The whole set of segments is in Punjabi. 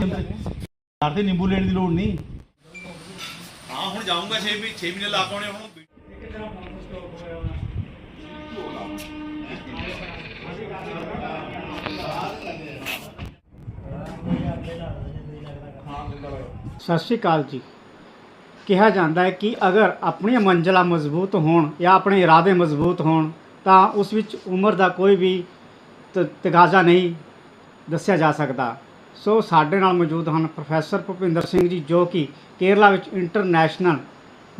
ਤੇ ਨਿੰਬੂ ਲੈਣ ਦੀ ਲੋੜ ਨਹੀਂ। ਹਾਂ ਹੁਣ ਜਾਊਂਗਾ 6 ਵੀ 6 ਮਹੀਨੇ ਲਾ ਪਾਉਣੇ ਹੁਣ। ਸਤਿ ਸ਼੍ਰੀ ਅਕਾਲ ਜੀ। ਕਿਹਾ ਜਾਂਦਾ ਹੈ ਕਿ ਅਗਰ ਆਪਣੀਆਂ ਮੰਜ਼ਲਾਂ ਮਜ਼ਬੂਤ ਹੋਣ ਜਾਂ ਆਪਣੇ ਇਰਾਦੇ ਮਜ਼ਬੂਤ ਹੋਣ ਤਾਂ ਉਸ ਵਿੱਚ ਉਮਰ ਦਾ ਕੋਈ ਵੀ ਤਗਾਜ਼ਾ ਨਹੀਂ ਦੱਸਿਆ ਜਾ ਸਕਦਾ। ਸੋ ਸਾਡੇ ਨਾਲ ਮੌਜੂਦ ਹਨ ਪ੍ਰੋਫੈਸਰ ਭੁਪਿੰਦਰ ਸਿੰਘ ਜੀ ਜੋ ਕਿ ਕੇਰਲਾ ਵਿੱਚ ਇੰਟਰਨੈਸ਼ਨਲ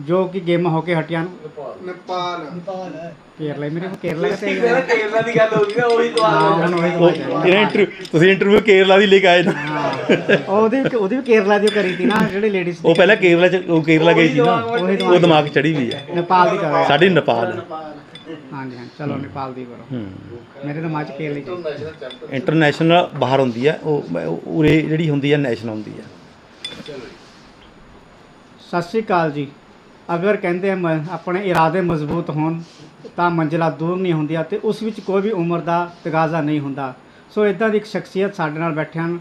ਜੋ ਕਿ ਗੇਮ ਹੋ ਕੇ ਹਟਿਆ ਨੇਪਾਲ। ਕੇਰਲਾ ਮੇਰੇ ਕੋਲ ਕੇਰਲਾ ਮੇਰਾ ਕੇਰਲਾ ਦੀ ਗੱਲ ਹੋ ਗਈ ਨਾ ਉਹੀ ਤੋਂ ਦਵਾਈ ਇਹਨਾਂ ਇੰਟਰਵਿਊ ਤੁਸੀਂ ਇੰਟਰਵਿਊ ਕੇਰਲਾ ਦੀ ਲੈ ਕੇ ਆਏ ਨਾ। ਹਾਂ ਉਹਦੀ ਵੀ- ਉਹਦੀ ਵੀ ਕੇਰਲਾ ਦੀ ਕਰੀ ਤੀ ਨਾ ਜਿਹੜੀ ਲੇਡੀਜ਼ ਉਹ ਪਹਿਲਾਂ ਕੇਰਲਾ ਚ ਉਹ ਕੇਰਲਾ ਗਈ ਸੀ ਨਾ। ਉਹੀ ਉਹ ਦਿਮਾਗ ਚੜੀ ਵੀ ਹੈ। ਨੇਪਾਲ ਦੀ ਕਰੋ ਸਾਡੀ ਨੇਪਾਲ। ਹਾਂਜੀ ਹਾਂ ਚਲੋ ਨੇਪਾਲ ਦੀ ਕਰੋ। ਮੇਰੇ ਦਿਮਾਗ 'ਚ ਕੇਰਲਾ ਹੀ ਸੀ। ਇੰਟਰਨੈਸ਼ਨਲ ਬਾਹਰ ਹੁੰਦੀ ਹੈ ਉਹ ਉਹ ਉਰੇ ਜਿਹੜੀ ਹੁੰਦੀ ਹੈ ਨੈਸ਼ਨਲ ਹੁੰਦੀ ਹੈ ਸਤਿ ਸ਼੍ਰੀ ਅਕਾਲ ਜੀ। ਅਗਰ ਕਹਿੰਦੇ ਆ ਮ- ਆਪਣੇ ਇਰਾਦੇ ਮਜ਼ਬੂਤ ਹੋਣ ਤਾਂ ਮੰਜ਼ਿਲਾਂ ਦੂਰ ਨਹੀਂ ਹੁੰਦੀਆਂ ਤੇ ਉਸ ਵਿੱਚ ਕੋਈ ਵੀ ਉਮਰ ਦਾ ਤਗਾਜ਼ਾ ਨਹੀਂ ਹੁੰਦਾ। ਸੋ ਇਦਾਂ ਦੀ ਇੱਕ ਸ਼ਖਸੀਅਤ ਸਾਡੇ ਨਾਲ ਬੈਠੇ ਹਨ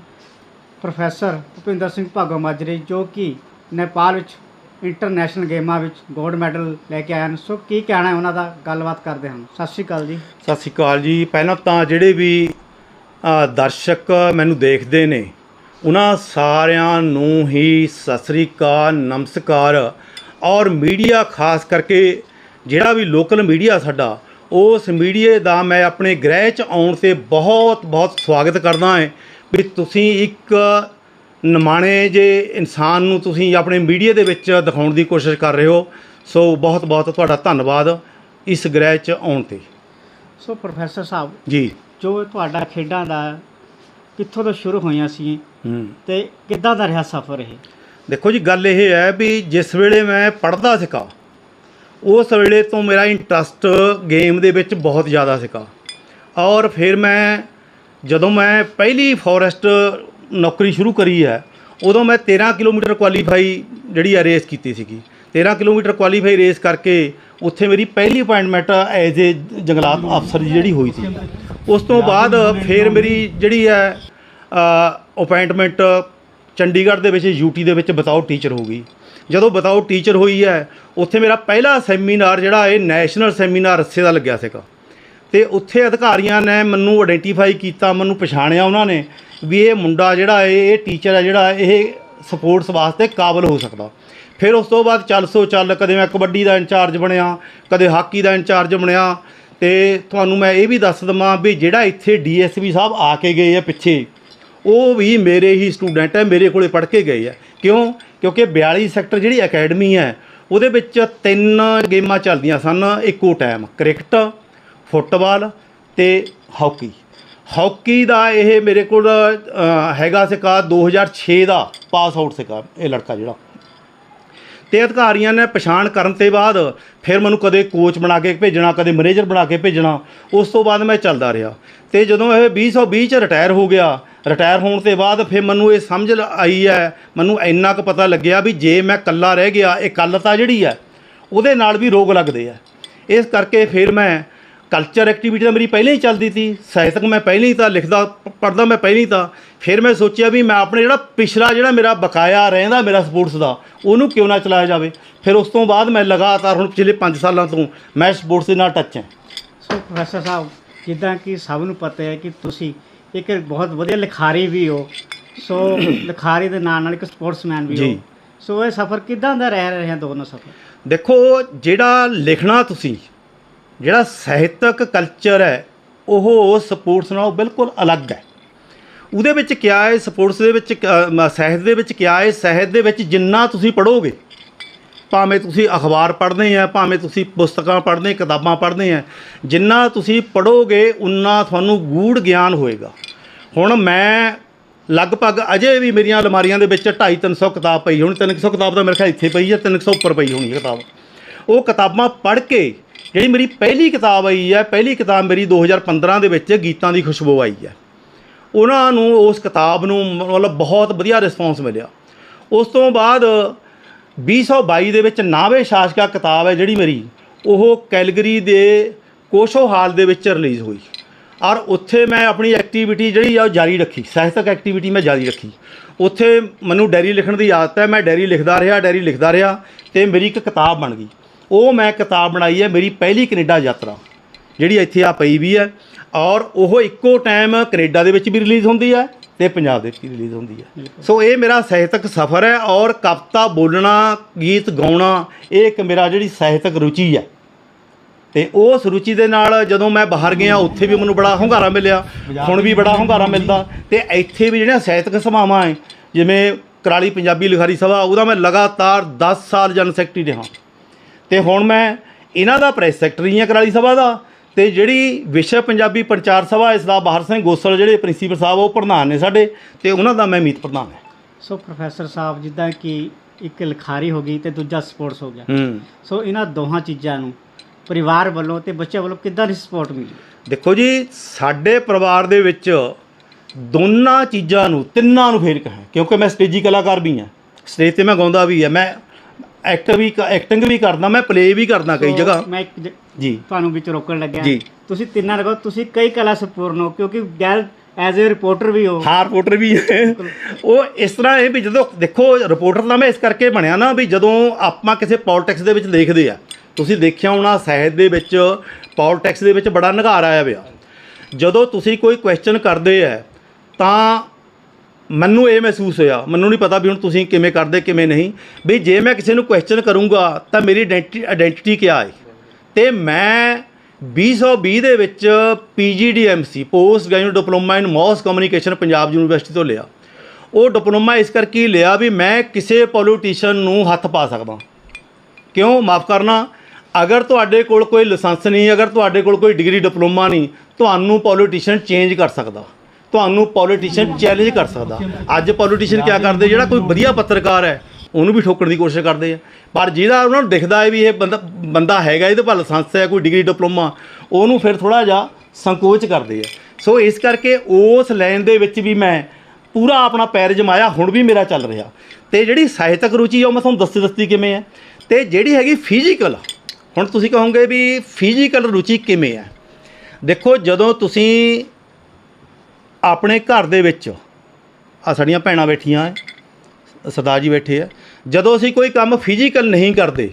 ਪ੍ਰੋਫੈਸਰ ਭੁਪਿੰਦਰ ਸਿੰਘ ਭਾਗੋ ਮਾਜਰੀ ਜੋ ਕਿ ਨੇਪਾਲ ਵਿੱਚ ਇੰਟਰਨੈਸ਼ਨਲ ਗੇਮਾਂ ਵਿੱਚ ਗੋਲਡ ਮੈਡਲ ਲੈ ਕੇ ਆਏ ਹਨ। ਸੋ ਕੀ ਕਹਿਣਾ ਹੈ ਉਹਨਾਂ ਦਾ? ਗੱਲਬਾਤ ਕਰਦੇ ਹਨ ਸਤਿ ਸ਼੍ਰੀ ਅਕਾਲ ਜੀ। ਸਤਿ ਸ਼੍ਰੀ ਅਕਾਲ ਜੀ। ਪਹਿਲਾਂ ਤਾਂ ਜਿਹੜੇ ਵੀ ਦਰਸ਼ਕ ਮੈਨੂੰ ਦੇਖਦੇ ਨੇ, ਉਹਨਾਂ ਸਾਰਿਆਂ ਨੂੰ ਹੀ ਸਤਿ ਸ਼੍ਰੀ ਅਕਾਲ, ਨਮਸਕਾਰ। ਔਰ ਮੀਡੀਆ ਖਾਸ ਕਰਕੇ ਜਿਹੜਾ ਵੀ ਲੋਕਲ ਮੀਡੀਆ ਸਾਡਾ, ਉਸ ਮੀਡੀਏ ਦਾ ਮੈਂ ਆਪਣੇ ਗ੍ਰਹਿ 'ਚ ਆਉਣ ਤੇ ਬਹੁਤ ਬਹੁਤ ਸਵਾਗਤ ਕਰਦਾ ਹਾਂ। ਵੀ ਤੁਸੀਂ ਇੱਕ ਨਿਮਾਣੇ ਜੇ ਇਨਸਾਨ ਨੂੰ ਤੁਸੀਂ ਆਪਣੇ ਮੀਡੀਆ ਦੇ ਵਿੱਚ ਦਿਖਾਉਣ ਦੀ ਕੋਸ਼ਿਸ਼ ਕਰ ਰਹੇ ਹੋ ਸੋ ਬਹੁਤ ਬਹੁਤ ਤੁਹਾਡਾ ਧੰਨਵਾਦ ਇਸ ਗ੍ਰਹਿ 'ਚ ਆਉਣ ਤੇ। ਸੋ ਪ੍ਰੋਫੈਸਰ ਸਾਹਿਬ ਜੀ। ਜੋ ਤੁਹਾਡਾ ਖੇਡਾਂ ਦਾ ਕਿੱਥੋਂ ਤੋਂ ਸ਼ੁਰੂ ਹੋਈਆਂ ਸੀ ਤੇ ਕਿੱਦਾਂ ਦਾ ਰਿਹਾ ਸਫ਼ਰ ਇਹ? ਦੇਖੋ ਜੀ ਗੱਲ ਇਹ ਹੈ ਵੀ ਜਿਸ ਵੇਲੇ ਮੈਂ ਪੜ੍ਹਦਾ ਸੀਗਾ ਉਸ ਵੇਲੇ ਤੋਂ ਮੇਰਾ ਇੰਟਰਸਟ ਗੇਮ ਦੇ ਵਿੱਚ ਬਹੁਤ ਜ਼ਿਆਦਾ ਸੀਗਾ। ਔਰ ਫਿਰ ਮੈਂ ਜਦੋਂ ਮੈਂ ਪਹਿਲੀ ਫੋਰੈਸਟ ਨੌਕਰੀ ਸ਼ੁਰੂ ਕਰੀ ਹੈ, ਉਦੋਂ ਮੈਂ 13 ਕਿਲੋਮੀਟਰ ਕੁਆਲੀਫਾਈ ਜਿਹੜੀ ਆ ਰੇਸ ਕੀਤੀ ਸੀਗੀ। 13 ਕਿਲੋਮੀਟਰ ਕੁਆਲੀਫਾਈ ਰੇਸ ਕਰਕੇ ਉੱਥੇ ਮੇਰੀ ਪਹਿਲੀ ਅਪਾਇੰਟਮੈਂਟ ਐਜ਼ ਏ ਜੰਗਲਾਤ ਅਫਸਰ ਦੀ ਜਿਹੜੀ ਹੋਈ ਸੀ। ਉਸ ਤੋਂ ਬਾਅਦ ਫਿਰ ਮੇਰੀ ਜਿਹੜੀ ਹੈ ਅਪਾਇੰਟਮੈਂਟ ਚੰਡੀਗੜ੍ਹ ਦੇ ਵਿੱਚ ਯੂਟੀ ਦੇ ਵਿੱਚ ਬਤਾਓ ਟੀਚਰ ਹੋ ਗਈ। ਜਦੋਂ ਬਤਾਓ ਟੀਚਰ ਹੋਈ ਹੈ, ਉੱਥੇ ਮੇਰਾ ਪਹਿਲਾ ਸੈਮੀਨਾਰ ਜਿਹੜਾ ਇਹ ਨੈਸ਼ਨਲ ਸੈਮੀਨਾਰ ਰੱਸੇ ਦਾ ਲੱਗਿਆ ਸੀਗਾ। ਤੇ ਉੱਥੇ ਅਧਿਕਾਰੀਆਂ ਨੇ ਮੈਨੂੰ ਆਇਡੈਂਟੀਫਾਈ ਕੀਤਾ, ਮੈਨੂੰ ਪਛਾਣਿਆ ਉਹਨਾਂ ਨੇ ਵੀ ਇਹ ਮੁੰਡਾ ਜਿਹੜਾ ਇਹ ਇਹ ਟੀਚਰ ਹੈ ਜਿਹੜਾ, ਇਹ ਸਪੋਰਟਸ ਵਾਸਤੇ ਕਾਬਲ ਹੋ ਸਕਦਾ। ਫਿਰ ਉਸ ਤੋਂ ਬਾਅਦ ਚੱਲ ਸੋ ਚੱਲ ਕਦੇ ਮੈਂ ਕਬੱਡੀ ਦਾ ਇੰਚਾਰਜ ਬਣਿਆ, ਕਦੇ ਹਾਕੀ ਦਾ ਇੰਚਾਰਜ ਬਣਿਆ। ਤੇ ਤੁਹਾਨੂੰ ਮੈਂ ਇਹ ਵੀ ਦੱਸ ਦਵਾਂ ਵੀ ਜਿਹੜਾ ਇੱਥੇ ਡੀਐਸਪੀ ਸਾਹਿਬ ਆ ਕੇ ਗਏ ਆ ਪਿੱਛੇ, ਉਹ ਵੀ ਮੇਰੇ ਹੀ ਸਟੂਡੈਂਟ ਹੈ, ਮੇਰੇ ਕੋਲੇ ਪੜ੍ਹ ਕੇ ਗਏ ਆ। ਕਿਉਂ? ਕਿਉਂਕਿ 42 ਸੈਕਟਰ ਜਿਹੜੀ ਅਕੈਡਮੀ ਹੈ, ਉਹਦੇ ਵਿੱਚ ਤਿੰਨ ਗੇਮਾਂ ਚੱਲਦੀਆਂ ਸਨ, ਇੱਕੋ ਟਾਈਮ ਕ੍ਰਿਕਟ ਫੁੱਟਬਾਲ ਤੇ ਹਾਕੀ। ਹਾਕੀ ਦਾ ਇਹ ਮੇਰੇ ਕੋਲ ਹੈਗਾ ਸੀਗਾ 2006 ਦਾ ਪਾਸ ਆਊਟ ਸੀਗਾ ਇਹ ਲੜਕਾ ਜਿਹੜਾ। ਤੇ ਅਧਿਕਾਰੀਆਂ ਨੇ ਪਛਾਣ ਕਰਨ ਤੇ ਬਾਅਦ ਫਿਰ ਮੈਨੂੰ ਕਦੇ ਕੋਚ ਬਣਾ ਕੇ ਭੇਜਣਾ, ਕਦੇ ਮੈਨੇਜਰ ਬਣਾ ਕੇ ਭੇਜਣਾ, ਉਸ ਤੋਂ ਬਾਅਦ ਮੈਂ ਚੱਲਦਾ ਰਿਹਾ। ਤੇ ਜਦੋਂ ਇਹ 2020 ਚ ਰਿਟਾਇਰ ਹੋ ਗਿਆ ਰਿਟਾਇਰ ਹੋਣ ਤੇ ਬਾਅਦ ਫਿਰ ਮੈਨੂੰ ਇਹ ਸਮਝ ਆਈ ਹੈ, ਮੈਨੂੰ ਇੰਨਾ ਕੁ ਪਤਾ ਲੱਗਿਆ ਵੀ ਜੇ ਮੈਂ ਇਕੱਲਾ ਰਹਿ ਗਿਆ, ਇਹ ਇਕੱਲਤਾ ਜਿਹੜੀ ਹੈ, ਉਹਦੇ ਨਾਲ ਵੀ ਰੋਗ ਲੱਗਦੇ ਆ। ਇਸ ਕਰਕੇ ਫਿਰ ਮੈਂ ਕਲਚਰ ਐਕਟੀਵਿਟੀ ਤਾਂ ਮੇਰੀ ਪਹਿਲਾਂ ਹੀ ਚੱਲਦੀ ਸੀ। ਸਾਹਿਤਕ ਮੈਂ ਪਹਿਲਾਂ ਹੀ ਤਾਂ ਲਿਖਦਾ ਪੜ੍ਹਦਾ ਮੈਂ ਪਹਿਲਾਂ ਹੀ ਤਾਂ। ਫਿਰ ਮੈਂ ਸੋਚਿਆ ਵੀ ਮੈਂ ਆਪਣੇ ਜਿਹੜਾ ਪਿਛਲਾ ਜਿਹੜਾ ਮੇਰਾ ਬਕਾਇਆ ਰਹਿੰਦਾ ਮੇਰਾ ਸਪੋਰਟਸ ਦਾ ਉਹਨੂੰ ਕਿਉਂ ਨਾ ਚਲਾਇਆ ਜਾਵੇ? ਫਿਰ ਉਸ ਤੋਂ ਬਾਅਦ ਮੈਂ ਲਗਾਤਾਰ ਹੁਣ ਪਿਛਲੇ 5 ਸਾਲਾਂ ਤੋਂ ਮੈਂ ਸਪੋਰਟਸ ਦੇ ਨਾਲ ਟੱਚ ਹਾਂ। ਸੋ ਪ੍ਰੋਫੈਸਰ ਸਾਹਿਬ ਜਿੱਦਾਂ ਕਿ ਸਭ ਨੂੰ ਪਤਾ ਹੈ ਕਿ ਤੁਸੀਂ ਇੱਕ ਬਹੁਤ ਵਧੀਆ ਲਿਖਾਰੀ ਵੀ ਹੋ। ਸੋ ਲਿਖਾਰੀ ਦੇ ਨਾਲ ਨਾਲ ਇੱਕ ਸਪੋਰਟਸਮੈਨ ਵੀ। ਹੋ। ਸੋ ਇਹ ਸਫ਼ਰ ਕਿੱਦਾਂ ਦਾ ਰਹਿ ਰਹੇ ਦੋਨੋਂ ਸਫ਼ਰ? ਦੇਖੋ ਜਿਹੜਾ ਲਿਖਣਾ ਤੁਸੀਂ ਜਿਹੜਾ ਸਾਹਿਤਕ ਕਲਚਰ ਹੈ, ਉਹ ਸਪੋਰਟਸ ਨਾਲੋਂ ਬਿਲਕੁਲ ਅਲੱਗ ਹੈ। ਉਹਦੇ ਵਿੱਚ ਕਿਹਾ ਹੈ ਸਪੋਰਟਸ ਦੇ ਵਿੱਚ ਕਿਆ- ਸਾਹਿਤ ਦੇ ਵਿੱਚ ਕਿਹਾ ਹੈ, ਸਾਹਿਤ ਦੇ ਵਿੱਚ ਜਿੰਨਾ ਤੁਸੀਂ ਪੜੋਗੇ ਭਾਵੇਂ ਤੁਸੀਂ ਅਖਬਾਰ ਪੜ੍ਹਦੇ ਆ, ਭਾਵੇਂ ਤੁਸੀਂ ਪੁਸਤਕਾਂ ਪੜ੍ਹਦੇ, ਕਿਤਾਬਾਂ ਪੜ੍ਹਦੇ ਆ, ਜਿੰਨਾ ਤੁਸੀਂ ਪੜੋਗੇ ਉਨਾ ਤੁਹਾਨੂੰ ਗੂੜ ਗਿਆਨ ਹੋਏਗਾ। ਹੁਣ ਮੈਂ ਲਗਭਗ ਅਜੇ ਵੀ ਮੇਰੀਆਂ ਅਲਮਾਰੀਆਂ ਦੇ ਵਿੱਚ 2.5 300 ਕਿਤਾਬ ਪਈ ਹੋਣੀ 300 ਕਿਤਾਬ ਤਾਂ ਮੇਰੇ ਖਿਆਲ ਇੱਥੇ ਪਈ ਹੈ 300 ਉੱਪਰ ਪਈ ਹੋਣੀ ਕਿਤਾਬ। ਉਹ ਕਿਤਾਬਾਂ ਪੜ੍ਹ ਕੇ ਜਿਹੜੀ ਮੇਰੀ ਪਹਿਲੀ ਕਿਤਾਬ ਆਈ ਹੈ, ਪਹਿਲੀ ਕਿਤਾਬ ਮੇਰੀ 2015 ਦੇ ਵਿੱਚ ਗੀਤਾਂ ਦੀ ਖੁਸ਼ਬੂ ਆਈ ਹੈ। ਉਹਨਾਂ ਨੂੰ ਉਸ ਕਿਤਾਬ ਨੂੰ ਮਤਲਬ ਬਹੁਤ ਵਧੀਆ ਰਿਸਪੌਂਸ ਮਿਲਿਆ। ਉਸ ਤੋਂ ਬਾਅਦ 2022 ਦੇ ਵਿੱਚ ਨਾਵੇ ਸ਼ਾਸਕਾ ਕਿਤਾਬ ਹੈ ਜਿਹੜੀ ਮੇਰੀ, ਉਹ ਕੈਲਗਰੀ ਦੇ ਕੋਸ਼ੋ ਹਾਲ ਦੇ ਵਿੱਚ ਰਿਲੀਜ਼ ਹੋਈ। ਔਰ ਉੱਥੇ ਮੈਂ ਆਪਣੀ ਐਕਟੀਵਿਟੀ ਜਿਹੜੀ ਆ ਉਹ ਜਾਰੀ ਰੱਖੀ, ਸਾਹਿਤਕ ਐਕਟੀਵਿਟੀ ਮੈਂ ਜਾਰੀ ਰੱਖੀ। ਉੱਥੇ ਮੈਨੂੰ ਡਾਇਰੀ ਲਿਖਣ ਦੀ ਆਦਤ ਹੈ, ਮੈਂ ਡਾਇਰੀ ਲਿਖਦਾ ਰਿਹਾ ਡਾਇਰੀ ਲਿਖਦਾ ਰਿਹਾ ਤੇ ਮੇਰੀ ਇੱਕ ਕਿਤਾਬ ਬਣ ਗਈ। ਉਹ ਮੈਂ ਕਿਤਾਬ ਬਣਾਈ ਹੈ ਮੇਰੀ ਪਹਿਲੀ ਕੈਨੇਡਾ ਯਾਤਰਾ ਜਿਹੜੀ ਇੱਥੇ ਆ ਪਈ ਵੀ ਹੈ ਔਰ ਉਹ ਇੱਕੋ ਟਾਈਮ ਕੈਨੇਡਾ ਦੇ ਵਿੱਚ ਵੀ ਰਿਲੀਜ਼ ਹੁੰਦੀ ਹੈ ਤੇ ਪੰਜਾਬ ਦੇ ਵਿੱਚ ਵੀ ਰਿਲੀਜ਼ ਹੁੰਦੀ ਹੈ। ਸੋ ਇਹ ਮੇਰਾ ਸਾਹਿਤਕ ਸਫ਼ਰ ਹੈ ਔਰ ਕਵਿਤਾ ਬੋਲਣਾ ਗੀਤ ਗਾਉਣਾ ਇਹ ਇੱਕ ਮੇਰਾ ਜਿਹੜੀ ਸਾਹਿਤਕ ਰੁਚੀ ਹੈ। ਤੇ ਉਸ ਰੁਚੀ ਦੇ ਨਾਲ ਜਦੋਂ ਮੈਂ ਬਾਹਰ ਗਿਆ ਉੱਥੇ ਵੀ ਮੈਨੂੰ ਬੜਾ ਹੁੰਗਾਰਾ ਮਿਲਿਆ ਹੁਣ ਵੀ ਬੜਾ ਹੁੰਗਾਰਾ ਮਿਲਦਾ। ਤੇ ਇੱਥੇ ਵੀ ਜਿਹੜੀਆਂ ਸਾਹਿਤਕ ਸਭਾਵਾਂ ਹੈ ਜਿਵੇਂ ਕਰਾਲੀ ਪੰਜਾਬੀ ਲਿਖਾਰੀ ਸਭਾ ਉਹਦਾ ਮੈਂ ਲਗਾਤਾਰ 10 ਸਾਲ ਜਨ ਸੈਕਟਰੀ ਰਿਹਾ। ਤੇ ਹੁਣ ਮੈਂ ਇਹਨਾਂ ਦਾ ਪ੍ਰੈਸ ਸੈਕਟਰੀ ਹਾਂ ਕਰਾਲੀ ਸਭਾ ਦਾ ਤੇ ਜਿਹੜੀ ਵਿਸ਼ਵ ਪੰਜਾਬੀ ਪ੍ਰਚਾਰ ਸਭਾ ਇਸ ਦਾ ਬਾਹਰ ਸਿੰਘ ਗੋਸਲ ਜਿਹੜੇ ਪ੍ਰਿੰਸੀਪਲ ਸਾਹਿਬ ਉਹ ਪ੍ਰਧਾਨ ਨੇ ਸਾਡੇ ਤੇ ਉਹਨਾਂ ਦਾ ਮੈਂ ਮੀਤ ਪ੍ਰਧਾਨ ਹਾਂ। ਸੋ ਪ੍ਰੋਫੈਸਰ ਸਾਹਿਬ ਜਿੱਦਾਂ ਕਿ ਇੱਕ ਲਿਖਾਰੀ ਹੋ ਗਈ ਤੇ ਦੂਜਾ ਸਪੋਰਟਸ ਹੋ ਗਿਆ। ਹੂੰ। ਸੋ ਇਹਨਾਂ ਦੋਹਾਂ ਚੀਜ਼ਾਂ ਨੂੰ ਪਰਿਵਾਰ ਵੱਲੋਂ ਤੇ ਬੱਚਿਆਂ ਵੱਲੋਂ ਕਿੱਦਾਂ ਦੀ ਸਪੋਰਟ ਮਿਲੀ? ਦੇਖੋ ਜੀ ਸਾਡੇ ਪਰਿਵਾਰ ਦੇ ਵਿੱਚ ਦੋਨਾਂ ਚੀਜ਼ਾਂ ਨੂੰ ਤਿੰਨਾਂ ਨੂੰ ਫੇਰ ਕਹਾਂ ਕਿਉਂਕਿ ਮੈਂ ਸਟੇਜੀ ਕਲਾਕਾਰ ਵੀ ਹਾਂ। ਸਟੇਜ ਤੇ ਮੈਂ ਗਾਉਂਦਾ ਵੀ ਹਾਂ। ਮੈਂ ਐਕਟ ਵੀ ਐਕਟਿੰਗ ਵੀ ਕਰਦਾ ਮੈਂ ਪਲੇ ਵੀ ਕਰਦਾ ਕਈ ਜਗ੍ਹਾ। ਮੈਂ ਇੱਕ ਜ- ਜੀ। ਤੁਹਾਨੂੰ ਵਿੱਚ ਰੋਕਣ ਲੱਗਿਆ। ਜੀ। ਤੁਸੀਂ ਤਿੰਨਾਂ ਰਗੋ ਤੁਸੀਂ ਕਈ ਕਲਾ ਸੰਪੂਰਨ ਹੋ ਕਿਉਂਕਿ ਗੈਰ ਐਜ਼ ਅ ਰਿਪੋਰਟਰ ਵੀ ਹੋ। ਹਾਂ ਰਿਪੋਰਟਰ ਵੀ ਹੈ। ਉਹ ਇਸ ਤਰ੍ਹਾਂ ਇਹ ਵੀ ਜਦੋਂ ਦੇਖੋ ਰਿਪੋਰਟਰ ਤਾਂ ਮੈਂ ਇਸ ਕਰਕੇ ਬਣਿਆ ਨਾ ਵੀ ਜਦੋਂ ਆਪਾਂ ਕਿਸੇ ਪੋਲਿਟਿਕਸ ਦੇ ਵਿੱਚ ਦੇਖਦੇ ਆ ਤੁਸੀਂ ਦੇਖਿਆ ਹੋਣਾ ਸਾਹਿਤ ਦੇ ਵਿੱਚ ਪੋਲਿਟਿਕਸ ਦੇ ਵਿੱਚ ਬੜਾ ਨਿਘਾਰ ਆਇਆ ਪਿਆ। ਜਦੋਂ ਤੁਸੀਂ ਕੋਈ ਕੁਐਸਚਨ ਕਰਦੇ ਆ ਤਾਂ ਮੈਨੂੰ ਇਹ ਮਹਿਸੂਸ ਹੋਇਆ, ਮੈਨੂੰ ਨਹੀਂ ਪਤਾ ਵੀ ਹੁਣ ਤੁਸੀਂ ਕਿਵੇਂ ਕਰਦੇ, ਕਿਵੇਂ ਨਹੀਂ। ਵੀ ਜੇ ਮੈਂ ਕਿਸੇ ਨੂੰ ਕੁਐਸਚਨ ਕਰੂੰਗਾ, ਤਾਂ ਮੇਰੀ ਆਇਡੈਂਟੀ ਆਇਡੈਂਟੀਟੀ ਕੀ ਹੈ? ਤੇ ਮੈਂ 2020 ਦੇ ਵਿੱਚ PGDMC post graduate diploma in mass communication Punjab university ਤੋਂ ਲਿਆ। ਉਹ ਡਿਪਲੋਮਾ ਇਸ ਕਰਕੇ ਲਿਆ ਵੀ ਮੈਂ ਕਿਸੇ ਪੋਲੀਟੀਸ਼ੀਅਨ ਨੂੰ ਹੱਥ ਪਾ ਸਕਦਾ। ਕਿਉਂ? ਮਾਫ ਕਰਨਾ। ਅਗਰ ਤੁਹਾਡੇ ਕੋਲ ਕੋਈ ਲਾਇਸੈਂਸ ਨਹੀਂ, ਅਗਰ ਤੁਹਾਡੇ ਕੋਲ ਕੋਈ ਡਿਗਰੀ ਡਿਪਲੋਮਾ ਨਹੀਂ, ਤੁਹਾਨੂੰ ਪੋਲੀਟੀਸ਼ੀਅਨ ਚੇਂਜ ਕਰ ਸਕਦਾ। ਤੁਹਾਨੂੰ ਪੋਲੀਟੀਸ਼ੀਅਨ ਚੈਲੰਜ ਕਰ ਸਕਦਾ। ਅੱਜ ਪੋਲੀਟੀਸ਼ੀਅਨ ਕੀ ਕਰਦੇ? ਜਿਹੜਾ ਕੋਈ ਵਧੀਆ ਪੱਤਰਕਾਰ ਹੈ, ਉਹਨੂੰ ਵੀ ਠੋਕਣ ਦੀ ਕੋਸ਼ਿਸ਼ ਕਰਦੇ ਆ। ਪਰ ਜਿਹਦਾ ਉਹਨਾਂ ਨੂੰ ਦਿਖਦਾ ਹੈ ਵੀ ਇਹ ਬੰਦਾ ਬੰਦਾ ਹੈਗਾ, ਇਹਦੇ ਕੋਲ ਲਾਇਸੈਂਸ ਹੈ, ਕੋਈ ਡਿਗਰੀ ਡਿਪਲੋਮਾ ਉਹਨੂੰ ਫਿਰ ਥੋੜਾ ਜਿਹਾ ਸੰਕੋਚ ਕਰਦੇ ਆ। ਸੋ ਇਸ ਕਰਕੇ ਉਸ ਲਾਈਨ ਦੇ ਵਿੱਚ ਵੀ ਮੈਂ ਪੂਰਾ ਆਪਣਾ ਪੈਰ ਜਮਾਇਆ, ਹੁਣ ਵੀ ਮੇਰਾ ਚੱਲ ਰਿਹਾ। ਤੇ ਜਿਹੜੀ ਸਾਹਿਤਕ ਰੁਚੀ ਆ, ਉਹ ਮੈਂ ਤੁਹਾਨੂੰ ਦੱਸੀ ਦੱਸਦੀ ਕਿਵੇਂ ਹੈ ਤੇ ਜਿਹੜੀ ਹੈਗੀ ਫਿਜ਼ੀਕਲ ਹੁਣ ਤੁਸੀਂ ਕਹੋਗੇ ਵੀ ਫਿਜ਼ੀਕਲ ਰੁਚੀ ਕਿਵੇਂ ਹੈ ਦੇਖੋ, ਜਦੋਂ ਤੁਸੀਂ ਆਪਣੇ ਘਰ ਦੇ ਵਿੱਚ ਆ ਸਾਡੀਆਂ ਭੈਣਾਂ ਬੈਠੀਆਂ ਐ, ਸਰਦਾਰ ਜੀ ਬੈਠੇ ਆ ਜਦੋਂ ਅਸੀਂ ਕੋਈ ਕੰਮ ਫਿਜ਼ੀਕਲ ਨਹੀਂ ਕਰਦੇ,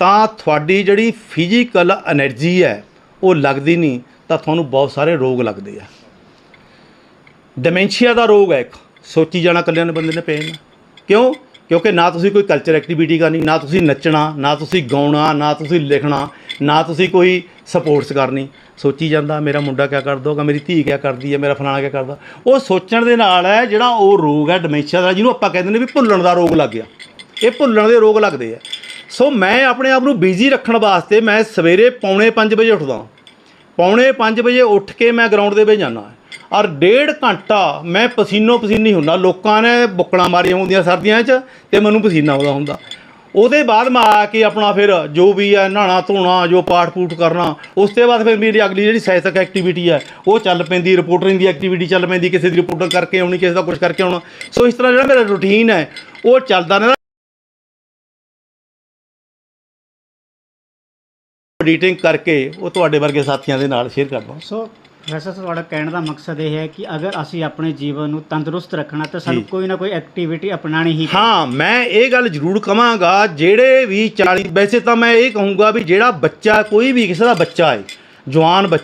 ਤਾਂ ਤੁਹਾਡੀ ਜਿਹੜੀ ਫਿਜ਼ੀਕਲ એનર્ਜੀ ਹੈ ਉਹ ਲੱਗਦੀ ਨਹੀਂ, ਤਾਂ ਤੁਹਾਨੂੰ ਬਹੁਤ ਸਾਰੇ ਰੋਗ ਲੱਗਦੇ ਆ। ਡਿਮੈਂਸ਼ੀਆ ਦਾ ਰੋਗ ਹੈ ਇੱਕ, ਸੋਚੀ ਜਾਣਾ ਕੱਲਿਆਂ ਦੇ ਬੰਦੇ ਨੇ ਪੇਨ ਕਿਉਂ? ਕਿਉਂਕਿ ਨਾ ਤੁਸੀਂ ਕੋਈ ਕਲਚਰ ਐਕਟੀਵਿਟੀ ਕਰਨੀ, ਨਾ ਤੁਸੀਂ ਨੱਚਣਾ, ਨਾ ਤੁਸੀਂ ਗਾਉਣਾ, ਨਾ ਤੁਸੀਂ ਲਿਖਣਾ ਨਾ ਤੁਸੀਂ ਕੋਈ ਸਪੋਰਟਸ ਕਰਨੀ। ਸੋਚੀ ਜਾਂਦਾ, ਮੇਰਾ ਮੁੰਡਾ ਕਿਆ ਕਰਦਾ ਹੋਗਾ ਮੇਰੀ ਧੀ ਕਿਆ ਕਰਦੀ ਹੈ, ਮੇਰਾ ਫਲਾਣਾ ਕਿਆ ਕਰਦਾ। ਉਹ ਸੋਚਣ ਦੇ ਨਾਲ ਹੈ, ਜਿਹੜਾ ਉਹ ਰੋਗ ਹੈ ਡਿਮੈਂਸ਼ੀਆ ਦਾ, ਜਿਹਨੂੰ ਆਪਾਂ ਕਹਿੰਦੇ ਨੇ ਵੀ ਭੁੱਲਣ ਦਾ ਰੋਗ ਲੱਗ ਗਿਆ। ਇਹ ਭੁੱਲਣ ਦੇ ਰੋਗ ਲੱਗਦੇ ਆ। ਸੋ ਮੈਂ ਆਪਣੇ ਆਪ ਨੂੰ ਬਿਜ਼ੀ ਰੱਖਣ ਵਾਸਤੇ ਮੈਂ ਸਵੇਰੇ ਪੌਣੇ 5 ਵਜੇ ਉੱਠਦਾ ਪੌਣੇ 5 ਵਜੇ ਉੱਠ ਕੇ ਮੈਂ ਗਰਾਊਂਡ ਦੇ ਵਿੱਚ ਜਾਂਦਾ ਔਰ ਡੇਢ ਘੰਟਾ ਮੈਂ ਪਸੀਨੋ ਪਸੀਨੀ ਹੁੰਦਾ। ਲੋਕਾਂ ਨੇ ਬੁੱਕਲਾਂ ਮਾਰੀਆਂ ਹੁੰਦੀਆਂ ਸਰਦੀਆਂ 'ਚ ਤੇ ਮੈਨੂੰ ਪਸੀਨਾ ਆਉਂਦਾ ਹੁੰਦਾ। ਉਹਦੇ ਬਾਅਦ ਮੈਂ ਆ ਕੇ ਆਪਣਾ ਫਿਰ ਜੋ ਵੀ ਹੈ ਨਹਾਣਾ ਧੋਣਾ, ਜੋ ਪਾਠ ਪੂਠ ਕਰਨਾ, ਉਸ ਤੋਂ ਬਾਅਦ ਫਿਰ ਮੇਰੀ ਅਗਲੀ ਜਿਹੜੀ ਸਾਹਿਤਕ ਐਕਟੀਵਿਟੀ ਹੈ, ਉਹ ਚੱਲ ਪੈਂਦੀ ਰਿਪੋਰਟਿੰਗ ਦੀ ਐਕਟੀਵਿਟੀ ਚੱਲ ਪੈਂਦੀ, ਕਿਸੇ ਦੀ ਰਿਪੋਰਟਿੰਗ ਕਰਕੇ ਆਉਣੀ, ਕਿਸੇ ਦਾ ਕੁਝ ਕਰਕੇ ਆਉਣਾ। ਸੋ ਇਸ ਤਰ੍ਹਾਂ ਜਿਹੜਾ ਮੇਰਾ ਰੁਟੀਨ ਹੈ, ਉਹ ਚੱਲਦਾ ਰਹਿੰਦਾ। ਐਡੀਟਿੰਗ ਕਰਕੇ ਉਹ ਤੁਹਾਡੇ ਵਰਗੇ ਸਾਥੀਆਂ ਦੇ ਨਾਲ ਸ਼ੇਅਰ ਕਰਦਾ ਸੋ ਵੈਸੇ ਤੁਹਾਡਾ ਕਹਿਣ ਦਾ ਮਕਸਦ ਇਹ ਹੈ ਕਿ ਅਗਰ ਅਸੀਂ ਆਪਣੇ ਜੀਵਨ ਨੂੰ ਤੰਦਰੁਸਤ ਰੱਖਣਾ ਤਾਂ ਸਾਨੂੰ। ਕੋਈ ਨਾ ਕੋਈ ਐਕਟੀਵਿਟੀ ਅਪਣਾਣੀ ਹੀ ਹਾਂ ਮੈਂ ਇਹ ਗੱਲ ਜ਼ਰੂਰ ਕਵਾਂਗਾ ਜਿਹੜੇ ਵੀ 40 ਵੈਸੇ ਤਾਂ ਮੈਂ ਇਹ ਕਹੂੰਗਾ ਵੀ ਜਿਹੜਾ ਬੱਚਾ ਕੋਈ ਵੀ ਕਿਸੇ ਦਾ ਬੱਚਾ ਹੈ ਜਵਾਨ